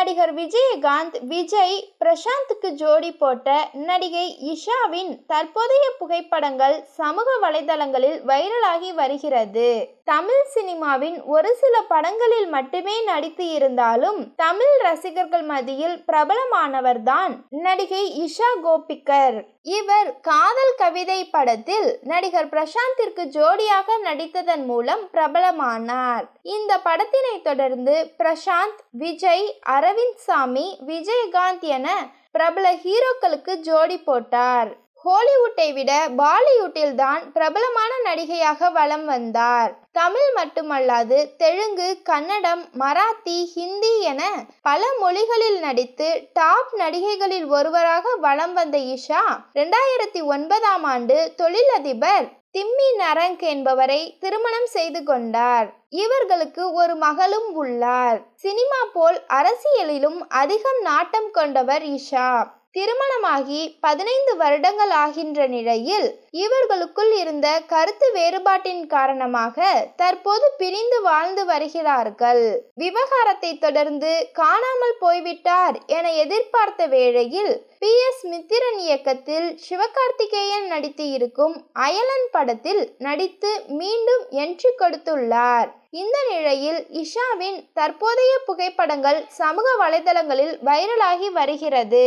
நடிகர் விஜயகாந்த் விஜய் பிரசாந்த்க்கு ஜோடி போட்ட நடிகை இஷாவின் தற்போதைய புகைப்படங்கள் சமூக வலைதளங்களில் வைரலாகி வருகிறது. தமிழ் சினிமாவின் ஒரு சில படங்களில் மட்டுமே நடித்து இருந்தாலும் தமிழ் ரசிகர்கள் மத்தியில் பிரபலமானவர்தான் நடிகை இஷா கோபிகர் இவர் காதல் கவிதை படத்தில் நடிகர் பிரசாந்திற்கு ஜோடியாக நடித்ததன் மூலம் பிரபலமானார். இந்த படத்தினை தொடர்ந்து பிரசாந்த் விஜய் அரவிந்த் சாமி விஜயகாந்த் என பிரபல ஹீரோக்களுக்கு ஜோடி போட்டார். ஹாலிவுட்டை விட பாலிவுட்டில் தான் பிரபலமான நடிகையாக வலம் வந்தார். தமிழ் மட்டுமல்லாது தெலுங்கு கன்னடம் மராத்தி ஹிந்தி என பல மொழிகளில் நடித்து டாப் நடிகைகளில் ஒருவராக வலம் வந்த இஷா ரெண்டாயிரத்தி ஒன்பதாம் ஆண்டு தொழிலதிபர் திம்மி நரங்க் என்பவரை திருமணம் செய்து கொண்டார். இவர்களுக்கு ஒரு மகளும் உள்ளார். சினிமா போல் அரசியலிலும் அதிகம் நாட்டம் கொண்டவர் இஷா. திருமணமாகி பதினைந்து வருடங்கள் ஆகின்ற நிலையில் இவர்களுக்குள் இருந்த கருத்து வேறுபாட்டின் காரணமாக தற்போது பிரிந்து வாழ்ந்து வருகிறார்கள். விவகாரத்தை தொடர்ந்து காணாமல் போய்விட்டார் என எதிர்பார்த்த வேளையில் பி. எஸ். மித்திரன் இயக்கத்தில் சிவகார்த்திகேயன் நடித்து இருக்கும் அயலன் படத்தில் நடித்து மீண்டும் என்ட்ரி கொடுத்துள்ளார். இந்த நிலையில் இஷாவின் தற்போதைய புகைப்படங்கள் சமூக வலைதளங்களில் வைரலாகி வருகிறது.